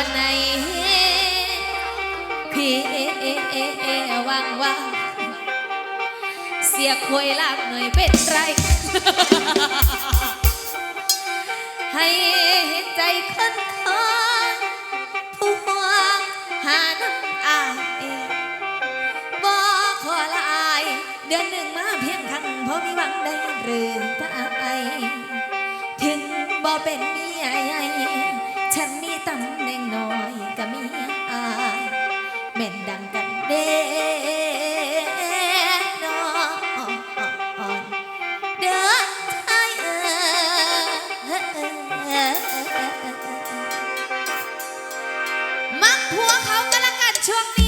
วันไหนพี่ว่างว่างเสียควยลากหน่อยเป็นไร ให้เห็นใจคนคนผู้หวงหาน้ำอายบ่ขอละอาย เดือนหนึ่งมาเพียงครั้งเพราะมีหวังได้หรือตายถึงบ่เป็นเมียฉันมี ตำแหน่งน้อยก็มีอายแม่นดังกันเด้นอนเดินไทยเออมักผัวเขาก็แล้วกันช่วงนี้